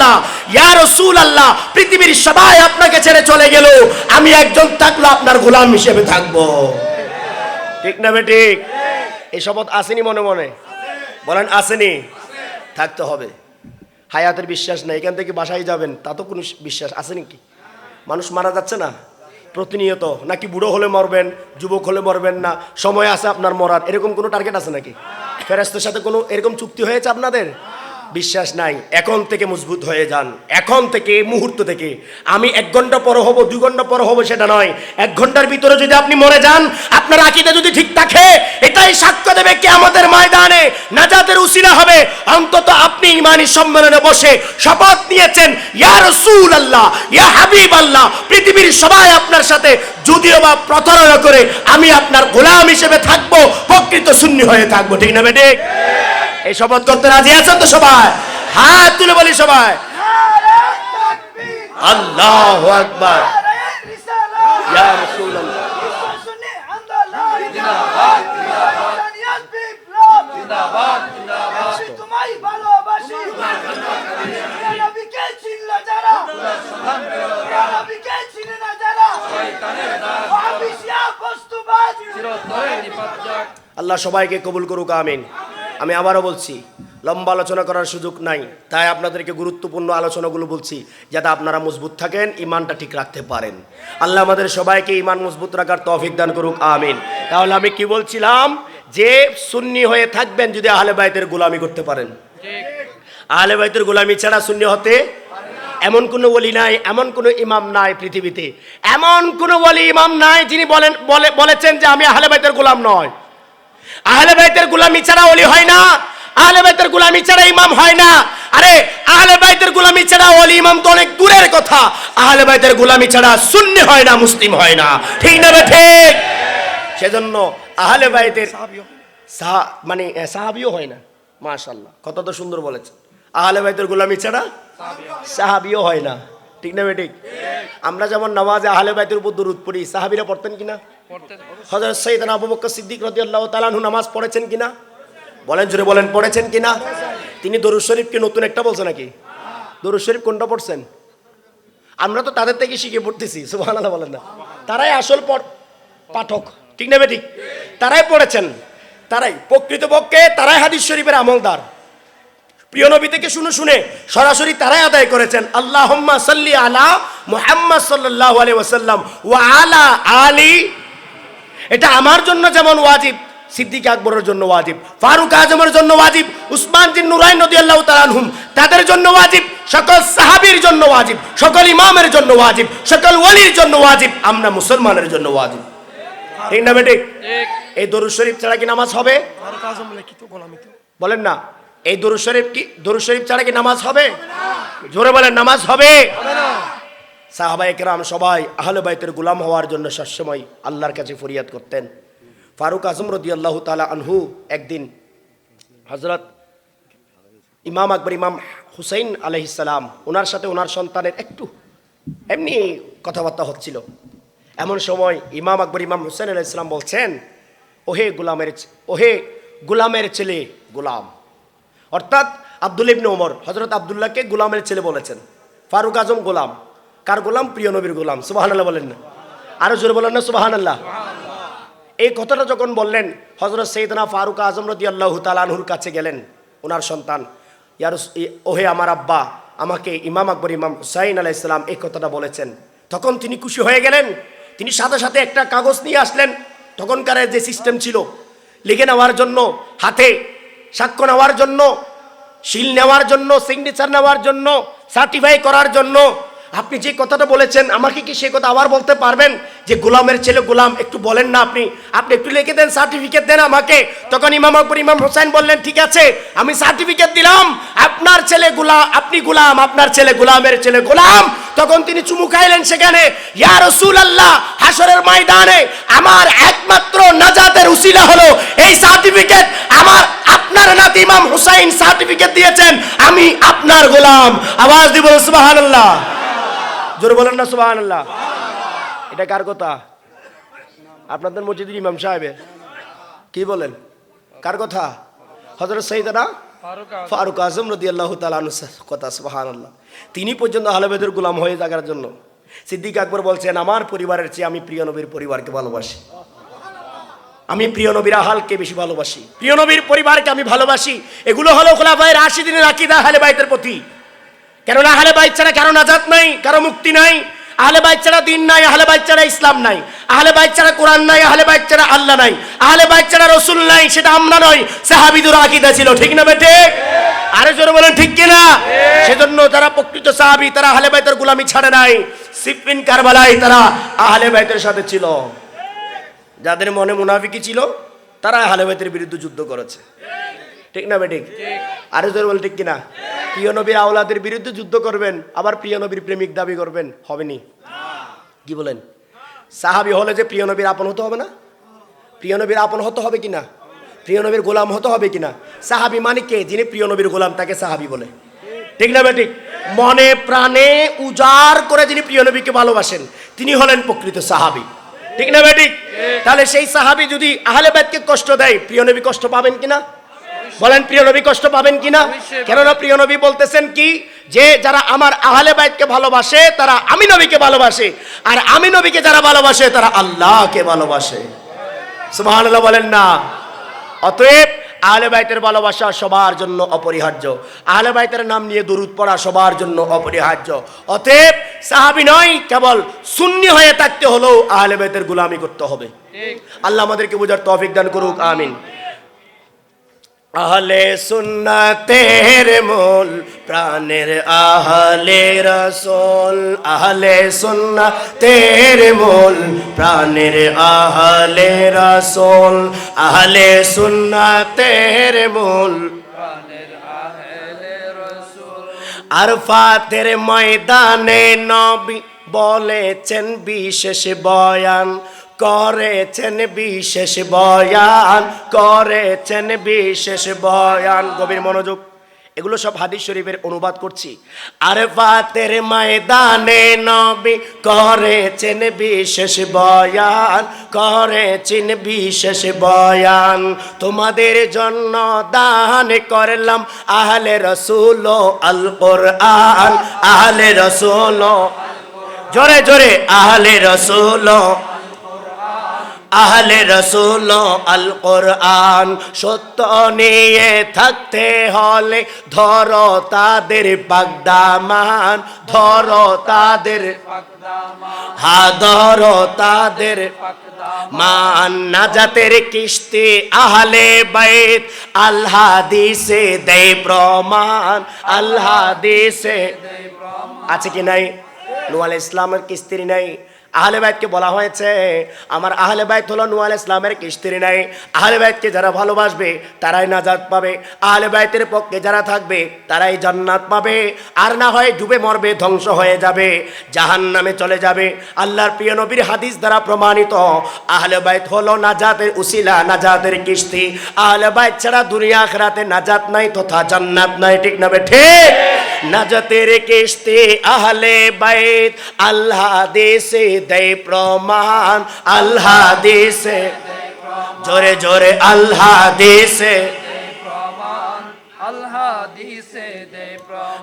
না থাকতে হবে। হায়াতের বিশ্বাস নাই, এখান থেকে বাসায় যাবেন, তা তো কোনো বিশ্বাস আছে নাকি মানুষ মারা যাচ্ছে না? প্রতিনিয়ত? নাকি বুড়ো হলে মরবেন, যুবক হলে মরবেন না? সময় আছে আপনার মরার, এরকম কোনো টার্গেট আছে নাকি? ফেরাস্তের সাথে কোনো এরকম চুক্তি হয়েছে আপনাদের? বিশ্বাস নাই, এখন থেকে মজবুত হয়ে যান। এখন থেকে, এই মুহূর্ত থেকে। আমি এক ঘণ্টা পর হব দুই ঘণ্টা পর হব সেটা নয়। এক ঘণ্টার ভিতরে যদি আপনি মরে যান, আপনার আকিদা যদি ঠিক থাকে, এটাই সাক্ষ্য দেবে কে আমাদের ময়দানে নাজাতের উসিলা হবে। অন্তত আপনি ইমানি সম্মেলনে বসে শপথ নিয়েছেন, ইয়া রসুল আল্লাহ ইয়া হাবিব আল্লাহ পৃথিবীর সবাই আপনার সাথে, যদিও বা প্রতারণা করে, আমি আপনার গোলাম হিসেবে থাকব, প্রকৃত শূন্য হয়ে থাকব। ঠিক না বেটে এই শপথ করতে রাজি আছেন তো সবাই? হাত তুলে বলি সবাই। আল্লাহ আকবার। আল্লাহ সবাইকে কবুল করুক, আমিন। আমি আবারও বলছি, লম্বা আলোচনা করার সুযোগ নাই। তাই আপনাদেরকে গুরুত্বপূর্ণ আলোচনাগুলো বলছি, যাতে আপনারা মজবুত থাকেন, ইমানটা ঠিক রাখতে পারেন। আল্লাহ আমাদের সবাইকে ইমান মজবুত রাখার তৌফিক দান করুক, আমিন। তাহলে আমি কি বলছিলাম? যে সুন্নি হয়ে থাকবেন যদি আহলে বাইতের গোলামি করতে পারেন। আহলে বাইতের গোলামি ছাড়া সুন্নি হতে এমন কোনো বলি নাই, এমন কোনো ইমাম নাই পৃথিবীতে। এমন কোনো বলি ইমাম নাই যিনি বলেন, বলে, বলেছেন যে আমি আহলে বাইতের গোলাম নয়। আহলে বাইতের গোলামি ছাড়া ওলি হয় না। আহলে বাইতের গোলামি ছাড়া ইমাম হয় না। আরে আহলে বাইতের গোলামি ছাড়া ওলি ইমাম তো অনেক দূরের কথা। আহলে বাইতের গোলামি ছাড়া সুন্নি হয় না মুসলিম হয় না। ঠিক না বে ঠিক সেজন্য আহলে বাইতের সাহা- মানে সাহাবিও হয় না। মাশাল্লাহ কত তো সুন্দর বলেছে আহলে বাইতের গোলামি ছাড়া সাহাবিও হয় না। ঠিক না বে ঠিক আমরা যেমন নামাজে আহলে বাইতের উপর দরুদ পড়ি সাহাবিরা পড়তেন কিনা? হজরত সৈয়দ আবু বকর সিদ্দিক রাদিয়াল্লাহু তাআলা আনহু নামাজ পড়েছেন কিনা? বলেন, জোরে বলেন, পড়েছেন কিনা? তিনি দরুদ শরীফকে নতুন একটা বলছে নাকি? দরুদ শরীফ কোনটা পড়ছেন? আমরা তো তাদের থেকে শিখে পড়তেছি, সুবহানাল্লাহ বলেন না। তারাই আসল পাঠক, ঠিক না ঠিক তারাই পড়েছেন, তারাই প্রকৃতপক্ষে তারাই হাদিস শরীফের আমলদার। প্রিয় নবী থেকে শুনে শুনে সরাসরি তারাই আদায় করেছেন আল্লাহ সাল্লি আলা মুহাম্মদ সাল্লাল্লাহু আলাইহি ওয়াসাল্লাম ওয়া আলা আলী এটা আমার জন্য যেমন ওয়াজিব সিদ্দিক আকবরের জন্য ওয়াজিব ফারুক আজমের জন্য ওয়াজিব উসমান জিন নুরাইন নদী আল্লাহ আনহুম তাদের জন্য ওয়াজিব সকল সাহাবীর জন্য ওয়াজিব সকল ইমামের জন্য ওয়াজিব সকল ওয়ালির জন্য ওয়াজিব আমরা মুসলমানের জন্য ওয়াজিব। ঠিক না বেটি? এই দরুদ শরীফ ছাড়া কি নামাজ হবে? বলেন না এই দরুদ শরীফ কি দরুদ শরীফ ছাড়া কি নামাজ হবে? জোরে বলেন নামাজ হবে? সাহাবা একরাম সবাই আহলে বাইতের গুলাম হওয়ার জন্য সবসময় আল্লাহর কাছে ফরিয়াদ করতেন। ফারুক আজম রদি আল্লাহ তালা আনহু একদিন হজরত ইমাম আকবর, ইমাম হুসাইন আলহিসাল্লাম ওনার সাথে ওনার সন্তানের একটু এমনি কথাবার্তা হচ্ছিল। এমন সময় ইমাম আকবর, ইমাম হুসাইন আলাইসালাম বলছেন, ওহে গুলামের ওহে গুলামের ছেলে গুলাম। অর্থাৎ আব্দুল ইবনে ওমর হজরত আবদুল্লাহকে গুলামের ছেলে বলেছেন। ফারুক আজম গোলাম। কার গোলাম? প্রিয় নবীর গোলাম। সুবাহান আল্লাহ বলেন না। আরও জোরে বলেন না সুবাহান আল্লাহ এই কথাটা যখন বললেন হজরত সৈদনা ফারুক আজম রদি আল্লাহ তালানহুর কাছে গেলেন, ওনার সন্তান ইয়ার ওহে আমার আব্বা, আমাকে ইমাম আকবর, ইমাম হুসাইন আলাহ ইসলাম এই কথাটা বলেছেন। তখন তিনি খুশি হয়ে গেলেন। তিনি সাথে সাথে একটা কাগজ নিয়ে আসলেন। তখনকার যে সিস্টেম ছিল, লিখে নেওয়ার জন্য, হাতে সাক্ষ্য নেওয়ার জন্য, শিল নেওয়ার জন্য, সিগনেচার নেওয়ার জন্য, সার্টিফাই করার জন্য আপনি যে কথাটা বলেছেন, আমাকে কি সে কথা আবার বলতে পারবেন? যে গোলামের ছেলে গোলাম, একটু বলেন না আপনি। আপনি একটু লিখে দেন সার্টিফিকেট দেন আমাকে। তখন ইমাম আকবর, ইমাম হোসেন বললেন, ঠিক আছে, আমি সার্টিফিকেট দিলাম। আপনার ছেলে গোলাম আপনি গোলাম, আপনার ছেলে গোলামের ছেলে গোলাম। তখন তিনি চুমু খাইলেন সেখানে, ইয়া রসুল আল্লাহ হাসরের ময়দানে আমার একমাত্র নাজাতের উসিলা হলো এই সার্টিফিকেট আমার, আপনার নাতি ইমাম হুসাইন সার্টিফিকেট দিয়েছেন, আমি আপনার গোলাম। আওয়াজ দিব সুবহানাল্লাহ। জোরে বলেন না, সুবহানাল্লাহ। এটা কার কথা? আপনাদের মসজিদের ইমাম সাহেবে। কি বলেন? কার কথা? হজরত সৈদানা ফারুক আজম। রদি আল্লাহ কথা সুবাহান আল্লাহ তিনি পর্যন্ত আহলেবেদের গুলাম হয়ে থাকার জন্য। সিদ্দিক আকবর বলছেন, আমার পরিবারের চেয়ে আমি প্রিয় নবীর পরিবারকে ভালোবাসি। আমি প্রিয় নবীর আহালকে বেশি ভালোবাসি। প্রিয় নবীর পরিবারকে আমি ভালোবাসি। এগুলো হলো খোলাফায়ের আশি দিনের আকিদা আহলে বাইতের প্রতি। কেননা আহলে বাইত ছাড়া কারও নাজাত নাই, কারও মুক্তি নাই। আহলে বাইত ছাড়া দিন নাই, আহলে বাইত ছাড়া ইসলাম নাই। আহলে বাইত ছাড়া কোরআন নাই, আহলে বাইত ছাড়া আল্লাহ নাই। আহলে বাইত ছাড়া রসুল নাই, সেটা আমরা নয়, সাহাবিদুর আকিদা ছিল, ঠিক না বেটে আরে জোরে বলেন, ঠিক কিনা সেজন্য যারা প্রকৃত সাহাবি, তারা আহলে বাইতের গুলামি ছাড়ে নাই। সিফিন কারবালাই তারা আহলে বাইতের সাথে ছিল। যাদের মনে মুনাফিকি ছিল, তারা আহলে বাইতের বিরুদ্ধে যুদ্ধ করেছে। ঠিক না বেঠিক আরে জোরে বল ঠিক কিনা প্রিয় নবীর আওলাদের বিরুদ্ধে যুদ্ধ করবেন আবার প্রিয় নবীর প্রেমিক দাবি করবেন হবে নি কি বলেন? সাহাবি হলে যে প্রিয় নবীর আপন হতে হবে না? প্রিয় নবীর আপন হতে হবে কিনা প্রিয় নবীর গোলাম হতে হবে কিনা সাহাবি মানে কে? যিনি প্রিয় নবীর গোলাম তাকে সাহাবি বলে। ঠিক না বেঠিক? মনে প্রাণে উজাড় করে যিনি প্রিয় নবীকে ভালোবাসেন তিনি হলেন প্রকৃত সাহাবি। ঠিক না বেঠিক? তাহলে সেই সাহাবি যদি আহলে বাইতকে কষ্ট দেয় প্রিয় নবী কষ্ট পাবেন কিনা বলেন প্রিয় নবী কষ্ট পাবেন কিনা। কেননা প্রিয় নবী বলতেছেন কি? যে যারা আমার আহলে বাইতকে ভালোবাসে তারা আমি নবীকে ভালোবাসে। আর আমি নবীকে যারা ভালোবাসে তারা আল্লাহকে ভালোবাসে। সুবহানাল্লাহ বলেন না। অতএব আহলে বাইতের ভালোবাসা সবার জন্য অপরিহার্য। আহলে বাইতের নাম নিয়ে দরুদ পড়া সবার জন্য অপরিহার্য। অতএব সাহাবি নয় কেবল সুন্নি হয়ে থাকতে হলেও আহলে বাইতের গুলামি করতে হবে। ঠিক। আল্লাহ আমাদেরকে বোঝার তৌফিক দান করুক আমিন। আহলে সুন্নাতের মূল প্রাণের আহলে রসোল। আহলে সুন্নাতের মূল প্রাণের আহলে রসোল। আহলে সুন্নাতের মূল আরফাতের ময়দানে নবী বলেছেন বিশেষ বয়ান করেছেন বিশেষ বয়ান, করেছেন বিশেষ বয়ান। গভীর মনোযোগ। এগুলো সব হাদিস শরীফের অনুবাদ করছি। আরফাতের ময়দানে নবী করেছেন বিশেষ বয়ান, করেছেন বিশেষ বয়ান। তোমাদের জন্য দান করলাম আহলে রসুল আল কোরআন আহলে রসুল জোরে জোরে। আহলে রসুল আহলে রসুল আল কোরআন সত্য নিয়ে থাকতে হলে ধর তাদের পাগদামান ধরো তাদের হা, ধরো তাদের মান। নাজাতের কিস্তি আহলে বাইত আল্লাহ দিছে দেয় প্রমাণ। আল্লাহ আছে কি নাই? নুয়াল ইসলামের কিস্তির নাই? আহলে বাইতকে বলা হয়েছে, আমার আহলে বাইত হলো নুয়াল ইসলামের কিস্তির নাই। আহলে বাইতকে যারা ভালোবাসবে, তারাই নাজাত পাবে। আহলে বাইতের পক্ষে যারা থাকবে, তারাই জান্নাত পাবে। আর না হয় ডুবে মরবে, ধ্বংস হয়ে যাবে জাহান নামে চলে যাবে। আল্লাহর প্রিয় নবীর হাদিস দ্বারা প্রমাণিত, আহলে বাইত হলো নাজাতের উসিলা, নাজাতের কিস্তি। আহলে বাইত ছাড়া দুনিয়া আখরাতে নাজাত নাই তথা জান্নাত নাই, ঠিক না ঠিক? নাজাতের কিস্তি আহলে বাইত আল্লাহ দেশে দেয় প্রমাণ আল্লাহ দেশে জোরে জোরে আল্লাহ দেশে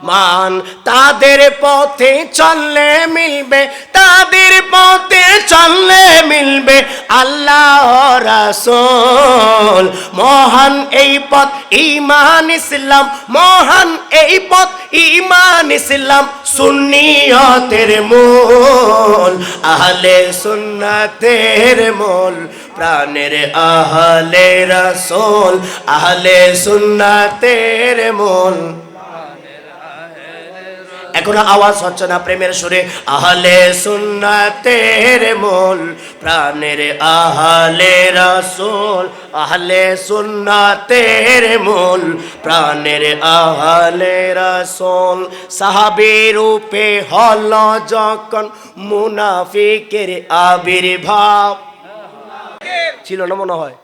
মান তাদের পথে চললে মিলবে, তাদের পথে চললে মিলবে আল্লাহ রাসূল। মহান এই পথ ইমান ইসলাম। মহান এই পথ ইমান ইসলাম। সুন্নিয়তের মূল, আহলে সুন্নাতের মূল, প্রাণের আহলে রাসূল, আহলে সুন্নাতের মূল। এখন আওয়াজ হচ্ছে না প্রেমের সুরে। আহলে সুন্নাতের মূল, প্রাণের আহলে রাসূল। আহলে সুন্নাতের মূল, প্রাণের আহলে রাসূল। সাহাবী রূপে হল যখন মুনাফিকের আবির্ভাব। ছিল না মনে হয়?